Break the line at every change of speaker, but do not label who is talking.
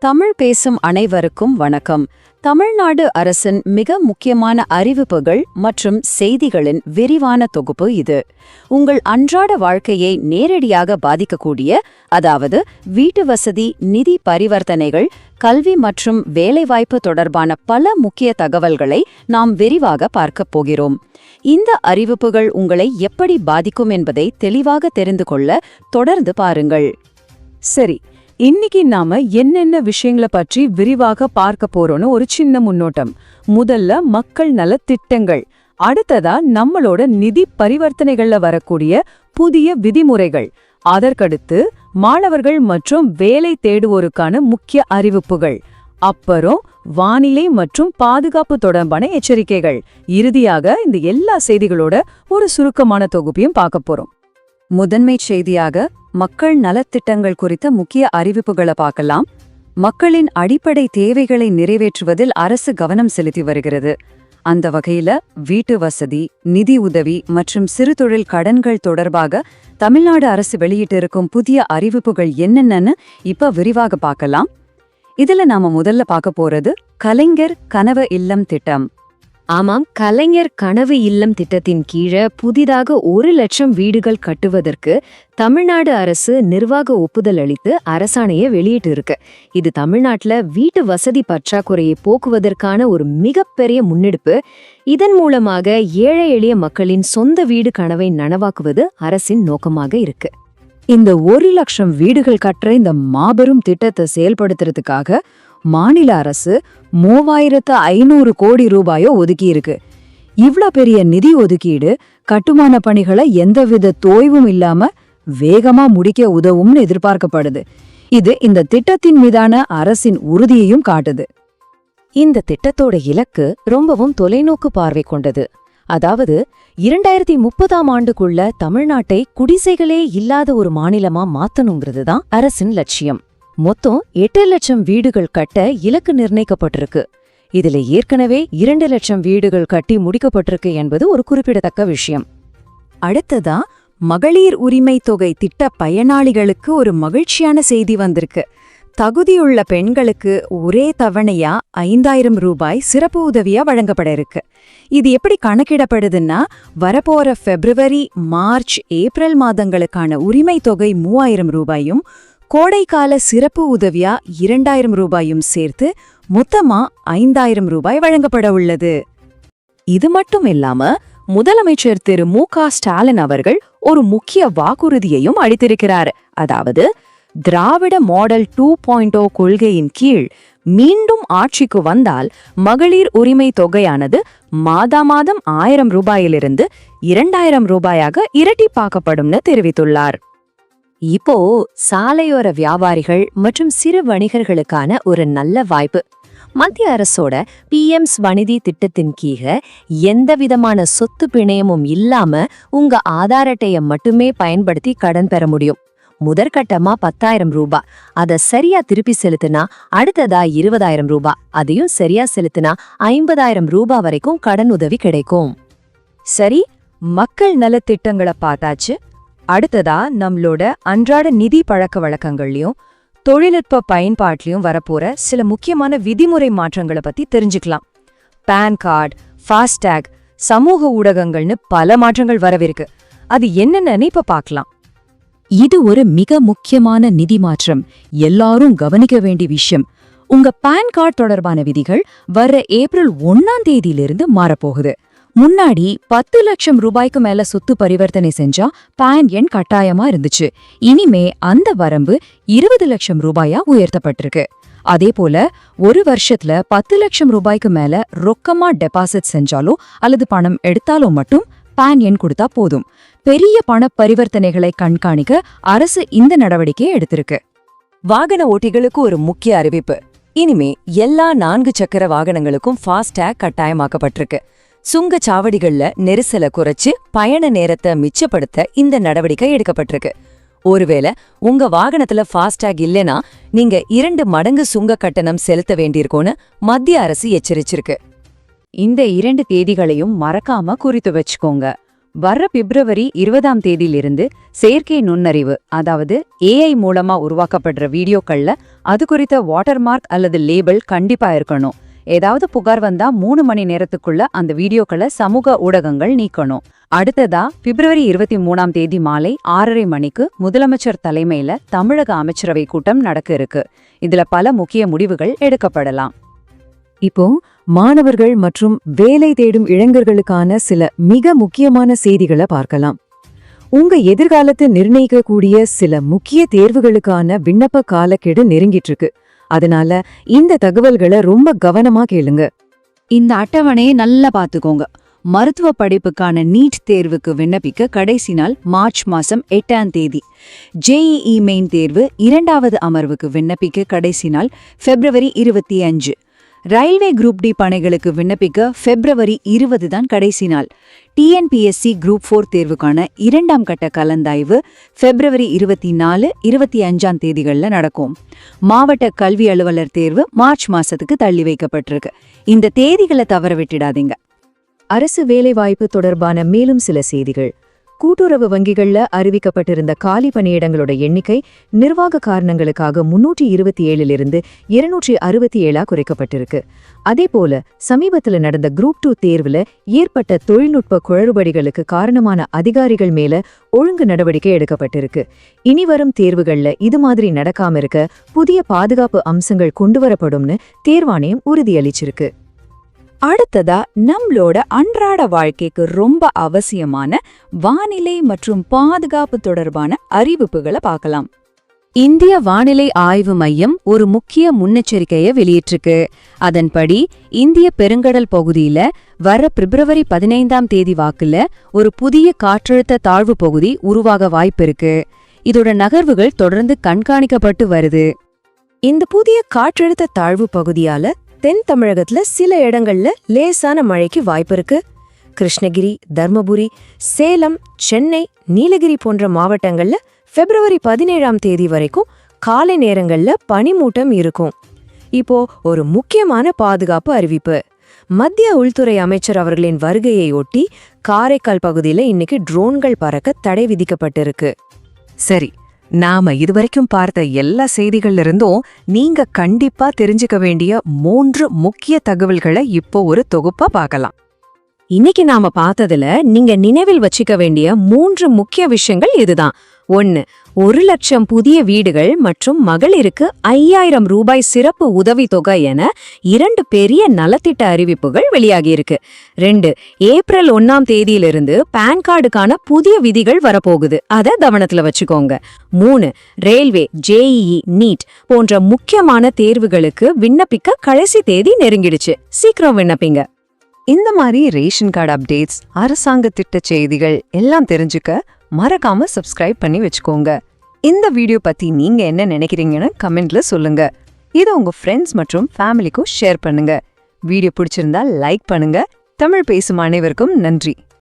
தமிழ் பேசும் அனைவருக்கும் வணக்கம். தமிழ்நாடு அரசின் மிக முக்கியமான அறிவிப்புகள் மற்றும் செய்திகளின் விரிவான தொகுப்பு இது. உங்கள் அன்றாட வாழ்க்கையை நேரடியாக பாதிக்கக்கூடிய அதாவது வீட்டு வசதி நிதி பரிவர்த்தனைகள் கல்வி மற்றும் வேலைவாய்ப்பு தொடர்பான பல முக்கிய தகவல்களை நாம் விரிவாக பார்க்கப் போகிறோம். இந்த அறிவிப்புகள் உங்களை எப்படி பாதிக்கும் என்பதை தெளிவாக தெரிந்து கொள்ள தொடர்ந்து பாருங்கள்.
சரி இன்னைக்கு நாம என்னென்ன விஷயங்களை பற்றி விரிவாக பார்க்க போறோம்னு ஒரு சின்ன முன்னோட்டம். முதல்ல மக்கள் நல திட்டங்கள். அடுத்ததா நம்மளோட நிதி பரிவர்த்தனைகள்ல வரக்கூடிய புதிய விதிமுறைகள். அதற்கடுத்து மாணவர்கள் மற்றும் வேலை தேடுவோருக்கான முக்கிய அறிவிப்புகள். அப்புறம் வானிலை மற்றும் பாதுகாப்பு தொடர்பான எச்சரிக்கைகள். இறுதியாக இந்த எல்லா செய்திகளோட ஒரு சுருக்கமான தொகுப்பையும் பார்க்க போறோம்.
முதன்மை செய்தியாக மக்கள் நலத்திட்டங்கள் குறித்த முக்கிய அறிவிப்புகளை பார்க்கலாம். மக்களின் அடிப்படை தேவைகளை நிறைவேற்றுவதில் அரசு கவனம் செலுத்தி வருகிறது. அந்த வகையில வீட்டு வசதி நிதி உதவி மற்றும் சிறு தொழில் கடன்கள் தொடர்பாக தமிழ்நாடு அரசு வெளியிட்டிருக்கும் புதிய அறிவிப்புகள் என்னென்னன்னு இப்ப விரிவாக பார்க்கலாம். இதுல நாம முதல்ல பார்க்க போறது கலைஞர் கனவு இல்லம் திட்டம்.
ஆமாம் கலைஞர் கனவு இல்லம் திட்டத்தின் கீழே புதிதாக ஒரு லட்சம் வீடுகள் கட்டுவதற்கு தமிழ்நாடு அரசு நிர்வாக ஒப்புதல் அளித்து அரசாணையை வெளியிட்டு இருக்கு இது தமிழ்நாட்டுல வீட்டு வசதி பற்றாக்குறையை போக்குவதற்கான ஒரு மிகப்பெரிய முன்னெடுப்பு. இதன் மூலமாக ஏழை எளிய மக்களின் சொந்த வீடு கனவை நனவாக்குவது அரசின் நோக்கமாக இருக்கு.
இந்த ஒரு லட்சம் வீடுகள் கட்டுற இந்த மாபெரும் திட்டத்தை செயல்படுத்துறதுக்காக மாநில அரசு மூவாயிரத்து ஐநூறு கோடி ரூபாயோ ஒதுக்கியிருக்கு. இவ்ளோ பெரிய நிதி ஒதுக்கீடு கட்டுமான பணிகளை எந்தவித தோய்வும் இல்லாம வேகமா முடிக்க உதவும்னு எதிர்பார்க்கப்படுது. இது இந்த திட்டத்தின் மீதான அரசின் உறுதியையும் காட்டுது.
இந்த திட்டத்தோட இலக்கு ரொம்பவும் தொலைநோக்கு பார்வை கொண்டது. அதாவது இரண்டாயிரத்தி முப்பதாம் ஆண்டுக்குள்ள தமிழ்நாட்டை குடிசைகளே இல்லாத ஒரு மாநிலமா மாத்தணுங்கிறது தான் அரசின் லட்சியம். மொத்தம் எட்டு லட்சம் வீடுகள் கட்ட இலக்கு நிர்ணயிக்கப்பட்டிருக்கு. இதுல ஏற்கனவே இரண்டு லட்சம் வீடுகள் கட்டி முடிக்கப்பட்டிருக்கு என்பது ஒரு குறிப்பிடத்தக்க விஷயம்.
அடுத்ததா மகளிர் உரிமை தொகை திட்ட பயனாளிகளுக்கு ஒரு மகிழ்ச்சியான செய்தி வந்திருக்கு. தகுதியுள்ள பெண்களுக்கு ஒரே தவணையா ஐந்தாயிரம் ரூபாய் சிறப்பு உதவியா வழங்கப்பட இருக்கு. இது எப்படி கணக்கிடப்படுதுன்னா வரப்போற பிப்ரவரி மார்ச் ஏப்ரல் மாதங்களுக்கான உரிமை தொகை மூவாயிரம் ரூபாயும் கோடைக்கால சிறப்பு உதவியா இரண்டாயிரம் ரூபாயும் சேர்த்து மொத்தமா ஐந்தாயிரம் ரூபாய் வழங்கப்பட உள்ளது. இது மட்டும் இல்லாம முதலமைச்சர் திரு மு க ஸ்டாலின் அவர்கள் ஒரு முக்கிய வாக்குறுதியையும் அளித்திருக்கிறார். அதாவது Dravida model two point O கொள்கையின் கீழ் மீண்டும் ஆட்சிக்கு வந்தால் மகளிர் உரிமை தொகையானது மாதா மாதம் ஆயிரம் ரூபாயிலிருந்து இரண்டாயிரம் ரூபாயாக இரட்டிப்பாக்கப்படும்னு தெரிவித்துள்ளார்.
இப்போ சாலையோர வியாபாரிகள் மற்றும் சிறு வணிகர்களுக்கான ஒரு நல்ல வாய்ப்பு. மத்திய அரசோட பிஎம்ஸ் வனிதி திட்டத்தின் கீழ எந்த விதமான சொத்து பிணையமும் இல்லாம உங்க ஆதார் அட்டையை மட்டுமே பயன்படுத்தி கடன் பெற முடியும். முதற்கட்டமா பத்தாயிரம் ரூபாய் அதை சரியா திருப்பி செலுத்தினா அடுத்ததா இருபதாயிரம் ரூபாய் அதையும் சரியா செலுத்தினா ஐம்பதாயிரம் ரூபாய் வரைக்கும் கடன் உதவி கிடைக்கும்.
சரி மக்கள் நலத்திட்டங்களை பார்த்தாச்சு. அடுத்ததா நம்மளோட அன்றாட நிதி பழக்க வழக்கங்கள்லயும் தொழில்நுட்ப பயன்பாட்டிலையும் வரப்போற சில முக்கியமான விதிமுறை மாற்றங்களை பத்தி தெரிஞ்சுக்கலாம். பான் கார்டு ஃபாஸ்டேக் சமூக ஊடகங்கள்னு பல மாற்றங்கள் வரவிருக்கு. அது என்னென்னு இப்ப பார்க்கலாம்.
இது ஒரு மிக முக்கியமான நிதி மாற்றம். எல்லாரும் கவனிக்க வேண்டிய விஷயம். உங்க பான் கார்டு தொடர்பான விதிகள் வர்ற ஏப்ரல் ஒன்னாம் தேதியிலிருந்து மாறப்போகுது. முன்னாடி பத்து லட்சம் ரூபாய்க்கு மேல சொத்து பரிவர்த்தனை செஞ்சா பான் எண் கட்டாயமா இருந்துச்சு. இனிமே அந்த வரம்பு இருபது லட்சம் ரூபாயா உயர்த்தப்பட்டிருக்கு. அதே போல ஒரு வருஷத்துல பத்து லட்சம் ரூபாய்க்கு மேல ரொக்கமா டெபாசிட் செஞ்சாலோ அல்லது பணம் எடுத்தாலோ மட்டும் பான் எண் கொடுத்தா போதும். பெரிய பண பரிவர்த்தனைகளை கண்காணிக்க அரசு இந்த நடவடிக்கையை எடுத்திருக்கு.
வாகன ஓட்டிகளுக்கு ஒரு முக்கிய அறிவிப்பு. இனிமே எல்லா நான்கு சக்கர வாகனங்களுக்கும் ஃபாஸ்டேக் கட்டாயமாக்கப்பட்டிருக்கு. சுங்கச் சாவடிகள்ல நெரிசலை குறைச்சு பயண நேரத்தை மிச்சப்படுத்த இந்த நடவடிக்கை எடுக்கப்பட்டிருக்கு. ஒருவேளை உங்க வாகனத்துல ஃபாஸ்டேக் இல்லைனா நீங்க இரண்டு மடங்கு சுங்க கட்டணம் செலுத்த வேண்டியிருக்கும்னு மத்திய அரசு எச்சரிச்சிருக்கு.
இந்த இரண்டு தேதிகளையும் மறக்காம குறித்து வச்சுக்கோங்க.
வர்ற பிப்ரவரி இருபதாம் தேதியிலிருந்து செயற்கை நுண்ணறிவு அதாவது ஏஐ மூலமா உருவாக்கப்படுற வீடியோக்கள்ல அது குறித்த வாட்டர்மார்க் அல்லது லேபிள் கண்டிப்பா இருக்கணும். ஏதாவது புகார் வந்தா மூணு மணி நேரத்துக்குள்ள அந்த வீடியோக்களை சமூக ஊடகங்கள் நீக்கணும். அடுத்ததா பிப்ரவரி இருபத்தி மூணாம் தேதி மாலை ஆறரை மணிக்கு முதலமைச்சர் தலைமையில தமிழக அமைச்சரவை கூட்டம் நடக்க இருக்கு. இதுல பல முக்கிய முடிவுகள் எடுக்கப்படலாம்.
இப்போ மாணவர்கள் மற்றும் வேலை தேடும் இளைஞர்களுக்கான சில மிக முக்கியமான செய்திகளை பார்க்கலாம். உங்க எதிர்காலத்தை நிர்ணயிக்கக்கூடிய சில முக்கிய தேர்வுகளுக்கான விண்ணப்ப காலக்கெடு நெருங்கிட்டு இருக்கு. அதனால இந்த தகவல்களை ரொம்ப கவனமா கேளுங்க.
இந்த அட்டவணையை நல்லா பார்த்துக்கோங்க. மருத்துவ படிப்புக்கான நீட் தேர்வுக்கு விண்ணப்பிக்க கடைசி நாள் மார்ச் மாசம் எட்டாம் தேதி. ஜேஇஇ மெயின் தேர்வு இரண்டாவது அமர்வுக்கு விண்ணப்பிக்க கடைசி நாள் பிப்ரவரி இருபத்தி அஞ்சு. ரயில்வே குரூப் டி பணிகளுக்கு விண்ணப்பிக்க பிப்ரவரி இருபது தான் கடைசி நாள். டிஎன்பிஎஸ்சி குரூப் ஃபோர் தேர்வுக்கான இரண்டாம் கட்ட கலந்தாய்வு பிப்ரவரி இருபத்தி நாலு இருபத்தி அஞ்சாம் தேதிகளில் நடக்கும். மாவட்ட கல்வி அலுவலர் தேர்வு மார்ச் மாசத்துக்கு தள்ளி வைக்கப்பட்டிருக்கு. இந்த தேதிகளை தவற விட்டுடாதீங்க.
அரசு வேலைவாய்ப்பு தொடர்பான மேலும் சில செய்திகள். கூட்டுறவு வங்கிகள்ல அறிவிக்கப்பட்டிருந்த காலி பணியிடங்களோட எண்ணிக்கை நிர்வாக காரணங்களுக்காக முன்னூற்றி இருபத்தி ஏழிலிருந்து இருநூற்றி அறுபத்தி ஏழா குறைக்கப்பட்டிருக்கு. அதேபோல சமீபத்துல நடந்த குரூப் டூ தேர்வுல ஏற்பட்ட தொழில்நுட்ப குளறுபடிகளுக்கு காரணமான அதிகாரிகள் மேல ஒழுங்கு நடவடிக்கை எடுக்கப்பட்டிருக்கு. இனி வரும் தேர்வுகள்ல இது மாதிரி நடக்காம இருக்க புதிய பாதுகாப்பு அம்சங்கள் கொண்டுவரப்படும்னு தேர்வாணையம் உறுதியளிச்சிருக்கு.
அடுத்ததா நம்மளோட அன்றாட வாழ்க்கைக்கு ரொம்ப அவசியமான வானிலை மற்றும் பாதுகாப்பு தொடர்பான அறிவிப்புகளை பார்க்கலாம்.
இந்திய வானிலை ஆய்வு மையம் ஒரு முக்கிய முன்னெச்சரிக்கையை வெளியிட்டிருக்கு. அதன்படி இந்திய பெருங்கடல் பகுதியில வர பிப்ரவரி பதினைந்தாம் தேதி வாக்குல ஒரு புதிய காற்றழுத்த தாழ்வு பகுதி உருவாக வாய்ப்பிருக்கு இதோட நகர்வுகள் தொடர்ந்து கண்காணிக்கப்பட்டு வருது.
இந்த புதிய காற்றழுத்த தாழ்வு பகுதியால தென் தமிழகத்துல சில இடங்கள்ல லேசான மழைக்கு வாய்ப்பு இருக்கு. கிருஷ்ணகிரி தர்மபுரி சேலம் சென்னை நீலகிரி போன்ற மாவட்டங்கள்ல பிப்ரவரி பதினேழாம் தேதி வரைக்கும் காலை நேரங்கள்ல பனிமூட்டம் இருக்கும். இப்போ ஒரு முக்கியமான பாதுகாப்பு அறிவிப்பு. மத்திய உள்துறை அமைச்சர் அவர்களின் வருகையை ஒட்டி காரைக்கால் பகுதியில இன்னைக்கு ட்ரோன்கள் பறக்க தடை விதிக்கப்பட்டிருக்கு.
சரி நாம இதுவரைக்கும் பார்த்த எல்லா செய்திகள்ல இருந்தும் நீங்க கண்டிப்பா தெரிஞ்சுக்க வேண்டிய மூன்று முக்கிய தகவல்களை இப்போ ஒரு தொகுப்பா பார்க்கலாம்.
இன்னைக்கு நாம பார்த்ததுல நீங்க நினைவில் வச்சுக்க வேண்டிய மூன்று முக்கிய விஷயங்கள் இதுதான். ஒன்னு ஒரு லட்சம் புதிய வீடுகள் மற்றும் மகளிருக்கு ஐயாயிரம் ரூபாய் சிறப்பு உதவித்தொகை என இரண்டு பெரிய நலத்திட்ட அறிவிப்புகள் வெளியாகியிருக்கு. ரெண்டு ஏப்ரல் ஒன்னாம் தேதியிலிருந்து பான் கார்டுக்கான புதிய விதிகள் வரப்போகுது. அதை கவனத்தில் வச்சுக்கோங்க. மூணு ரயில்வே ஜேஇஇ நீட் போன்ற முக்கியமான தேர்வுகளுக்கு விண்ணப்பிக்க கடைசி தேதி நெருங்கிடுச்சு. சீக்கிரம் விண்ணப்பிங்க.
இந்த மாதிரி ரேஷன் கார்டு அப்டேட்ஸ் அரசாங்க திட்ட செய்திகள் எல்லாம் தெரிஞ்சுக்க மறக்காம சப்ஸ்கிரைப் பண்ணி வச்சுக்கோங்க. இந்த வீடியோ பத்தி நீங்க என்ன நினைக்கிறீங்கன்னு கமெண்ட்ல சொல்லுங்க. இதை உங்க ஃப்ரெண்ட்ஸ் மற்றும் ஃபேமிலிக்கும் ஷேர் பண்ணுங்க. வீடியோ பிடிச்சிருந்தா லைக் பண்ணுங்க. தமிழ் பேசும் அனைவருக்கும் நன்றி.